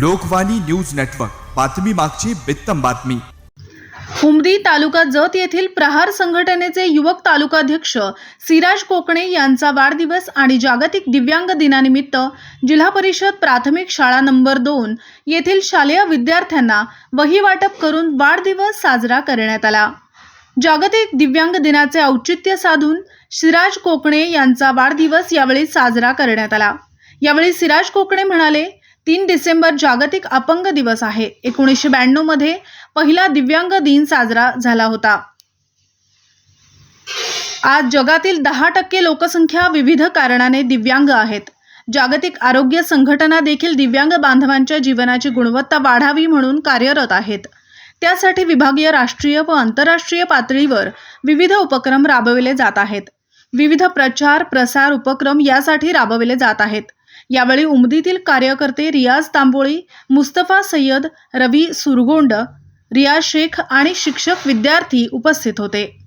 Lokvani news network. बातमी मागची बित्तम बातमी. उमरी तालुका जत येथील प्रहार संघटनेचे युवक तालुकाध्यक्ष सिराज कोकणे यांचा वाढदिवस आणि जागतिक दिव्यांग दिनानिमित्त जिल्हा परिषद प्राथमिक शाळा नंबर दोन येथील शालेय विद्यार्थ्यांना वही वाटप करून वाढदिवस साजरा करण्यात आला. जागतिक दिव्यांग दिनाचे औचित्य साधून सिराज कोकणे यांचा वाढदिवस यावेळी साजरा करण्यात आला. यावेळी सिराज कोकणे म्हणाले तीन डिसेंबर जागतिक अपंग दिवस आहे. एकोणीसशे ब्याण्णवमध्ये पहिला दिव्यांग दिन साजरा झाला होता. आज जगातील दहा टक्के लोकसंख्या विविध कारणाने दिव्यांग आहेत. जागतिक आरोग्य संघटना देखील दिव्यांग बांधवांच्या जीवनाची गुणवत्ता वाढावी म्हणून कार्यरत आहेत. त्यासाठी विभागीय राष्ट्रीय व आंतरराष्ट्रीय पातळीवर विविध उपक्रम राबविले जात आहेत. विविध प्रचार प्रसार उपक्रम यासाठी राबविले जात आहेत. यावेळी उमदीतील कार्यकर्ते रियाज तांबोळी मुस्तफा सय्यद रवी सुरगोंड रियाज शेख आणि शिक्षक विद्यार्थी उपस्थित होते.